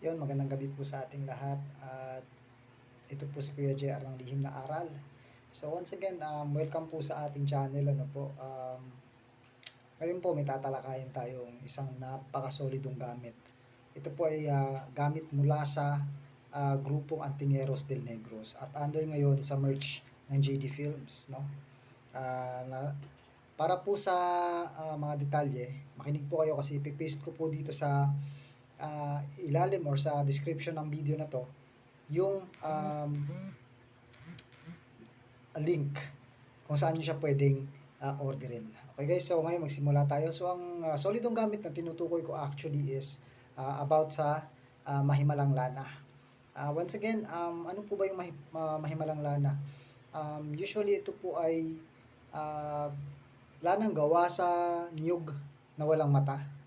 Yun, magandang gabi po sa ating lahat. At ito po si Kuya JR ng Lihim na Aral. So once again, um, welcome po sa ating channel. Ano po, um, ngayon po may tatalakayin tayong isang napakasolidong gamit. Ito po ay ah, gamit mula sa ah, grupong Antineros del Negros at under ngayon sa merch ng JD Films. No? Ah, na, para po sa ah, mga detalye, makinig po kayo kasi ipipaste ko po dito sa ah, ilalim or sa description ng video na to yung um, link kung saan nyo siya pwedeng ah, orderin. Okay guys, so ngayon magsimula tayo. So ang ah, solidong gamit na tinutukoy ko actually is ah, about sa ah, mahimalang lana. Ah, once again, um, ano po ba yung mahi- ma- mahimalang lana? Um, usually ito po ay ah, lanang gawa sa niyog na walang mata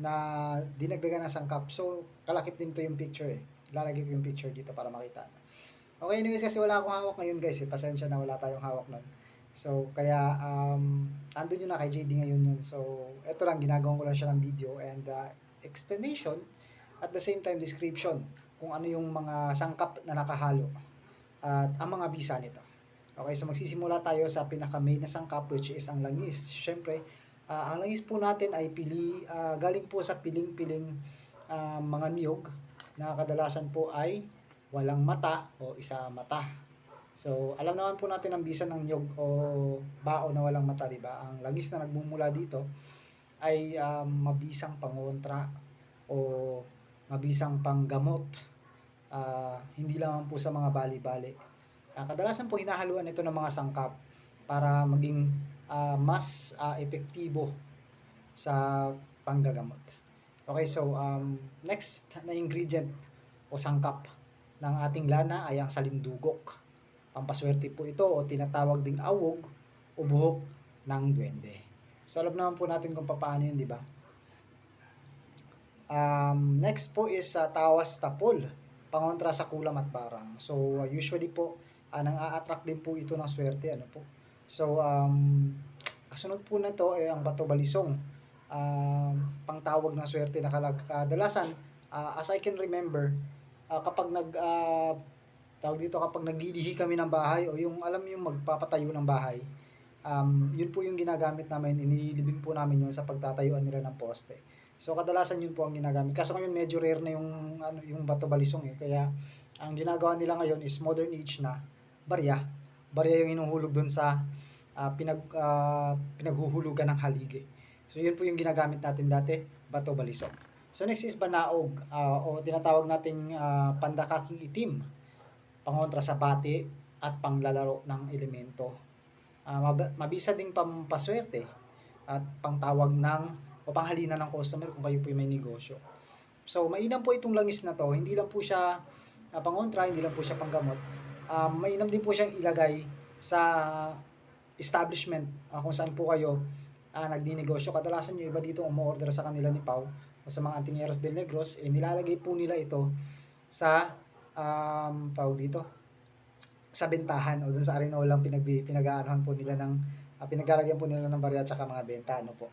na dinagdagan ng sangkap. So, kalakip din to yung picture eh. Lalagay ko yung picture dito para makita. Okay, anyways, kasi wala akong hawak ngayon guys eh. Pasensya na wala tayong hawak nun. So, kaya, um, andun yun na kay JD ngayon yun. So, eto lang, ginagawa ko lang siya ng video and uh, explanation at the same time description kung ano yung mga sangkap na nakahalo at ang mga bisa nito. Okay, so magsisimula tayo sa pinaka-main na sangkap which is ang langis. Siyempre, ah, ang langis po natin ay pili, ah, galing po sa piling-piling ah, mga niyog na kadalasan po ay walang mata o isa mata. So, alam naman po natin ang bisa ng niyog o bao na walang mata, di ba? Ang langis na nagmumula dito ay ah, mabisang pangontra o mabisang panggamot. Ah, hindi lang po sa mga bali-bali. Ah, kadalasan po hinahaluan ito ng mga sangkap para maging ah, mas ah, epektibo sa panggagamot. Okay, so um, next na ingredient o sangkap ng ating lana ay ang salindugok. Pampaswerte po ito o tinatawag ding awog o buhok ng duwende. So alam naman po natin kung paano yun, di ba? Um, next po is sa tawas tapol, pangontra sa kulam at barang. So uh, usually po, uh, nang a-attract din po ito ng swerte, ano po. So um, kasunod po na to ay ang bato balisong. Um, pangtawag ng swerte na kadalasan uh, as I can remember uh, kapag nag uh, tawag dito kapag naglilihi kami ng bahay o yung alam yung magpapatayo ng bahay um, yun po yung ginagamit namin inililibing po namin yun sa pagtatayuan nila ng poste. So kadalasan yun po ang ginagamit. Kaso ngayon medyo rare na yung ano yung bato balisong eh. Kaya ang ginagawa nila ngayon is modern age na barya barya yung hinuhulog dun sa ah, pinag ah, pinaghuhulugan ng haligi so yun po yung ginagamit natin dati bato balisong so next is banaog ah, o tinatawag nating ah, pandakaking itim pangontra sa bati at panglalaro ng elemento mab- mabisa ding pampaswerte at pangtawag ng o panghalina ng customer kung kayo po may negosyo. So, mainam po itong langis na to. Hindi lang po siya uh, pangontra, hindi lang po siya panggamot. Um, mainam din po siyang ilagay sa establishment ah, kung saan po kayo uh, nagdinegosyo. Kadalasan yung iba dito umu-order sa kanila ni Pau o sa mga Antineros del Negros, eh, nilalagay po nila ito sa um, tawag dito sa bentahan o dun sa Arinolang pinag pinag-aanohan po nila ng uh, pinaglalagyan po nila ng barya at mga benta ano po.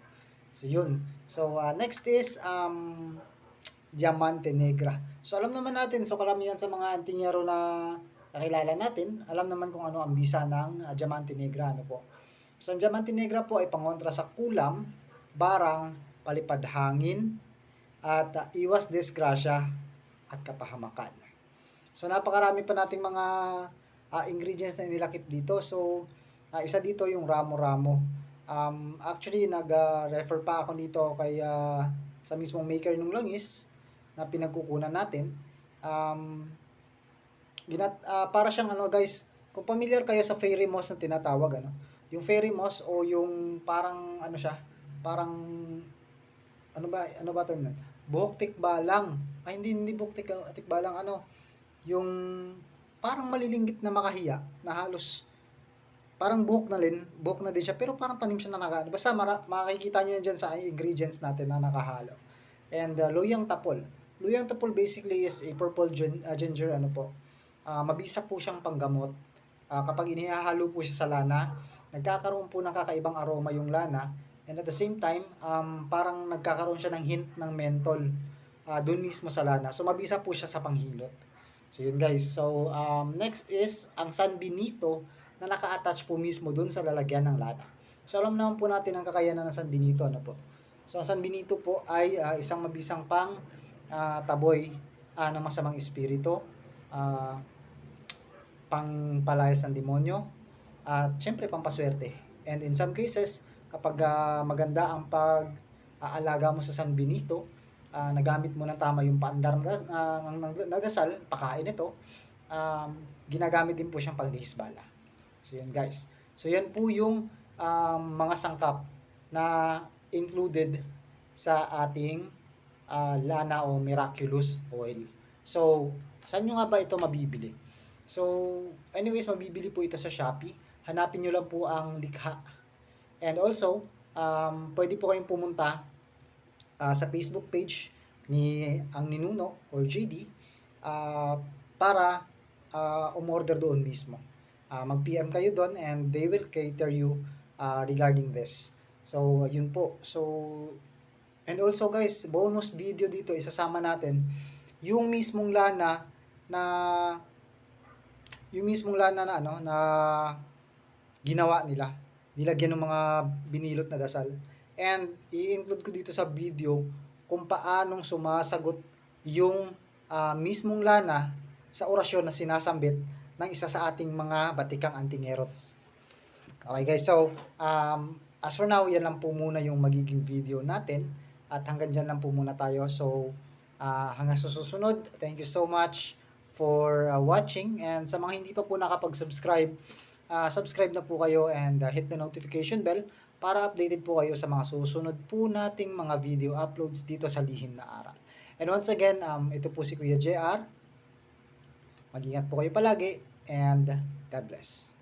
So yun. So uh, next is um Diamante Negra. So alam naman natin so karamihan sa mga antinyero na nakilala natin, alam naman kung ano ang bisa ng uh, Diamante Negra ano po. So ang Diamante Negra po ay pangontra sa kulam, barang, palipad hangin, at uh, iwas disgrasya at kapahamakan. So napakarami pa nating mga uh, ingredients na nilakip dito. So uh, isa dito yung ramo-ramo. Um, actually, nag-refer pa ako dito kay uh, sa mismong maker ng langis na pinagkukunan natin. Um, ginat, uh, para siyang ano guys, kung familiar kayo sa fairy moss na tinatawag, ano, yung fairy moss o yung parang ano siya, parang ano ba, ano ba term nun? Buhok tikbalang. Ay, hindi, hindi buhok tik, tikbalang, ano, yung parang malilinggit na makahiya, na halos parang buhok na din, buhok na din siya, pero parang tanim siya na naka, basta mara, makikita nyo yan dyan sa ingredients natin na nakahalo. And uh, luyang tapol. Luyang tapol basically is a purple gin, uh, ginger, ano po, uh, mabisa po siyang panggamot. Uh, kapag inihahalo po siya sa lana, nagkakaroon po ng kakaibang aroma yung lana, and at the same time, um, parang nagkakaroon siya ng hint ng menthol ah, dun mismo sa lana. So mabisa po siya sa panghilot. So yun guys. So um, next is ang San Benito na naka-attach po mismo dun sa lalagyan ng lana. So alam naman po natin ang kakayanan ng San Benito ano po. So ang San Benito po ay ah, isang mabisang pang ah, taboy ah, ng masamang espiritu, ah, pang palayas ng demonyo, at syempre pampaswerte. And in some cases, kapag ah, maganda ang pag-aalaga mo sa San Benito, ah, nagamit mo ng tama yung paandar na, na dasal, pakain ito, um, ginagamit din po siyang panglihis bala. So yun guys. So yan po yung um, mga sangkap na included sa ating ah, lana o miraculous oil. So, saan nyo nga ba ito mabibili? So, anyways, mabibili po ito sa Shopee. Hanapin nyo lang po ang likha. And also, um, pwede po kayong pumunta ah, sa Facebook page ni ang Ninuno or JD ah, para ah, umorder doon mismo. Ah, mag-PM kayo doon and they will cater you ah, regarding this. So, yun po. So, and also guys, bonus video dito, isasama natin yung mismong lana na yung mismong lana na ano na ginawa nila. Nilagyan ng mga binilot na dasal. And i-include ko dito sa video kung paanong sumasagot yung ah, mismong lana sa orasyon na sinasambit ng isa sa ating mga batikang antingeros. Okay guys, so um, as for now, yan lang po muna yung magiging video natin. At hanggang dyan lang po muna tayo. So, ah, hanggang susunod, thank you so much for ah, watching. And sa mga hindi pa po nakapag-subscribe, ah, subscribe na po kayo and ah, hit the notification bell para updated po kayo sa mga susunod po nating mga video uploads dito sa Lihim na Aral. And once again, um, ito po si Kuya JR. Mag-ingat po kayo palagi and God bless.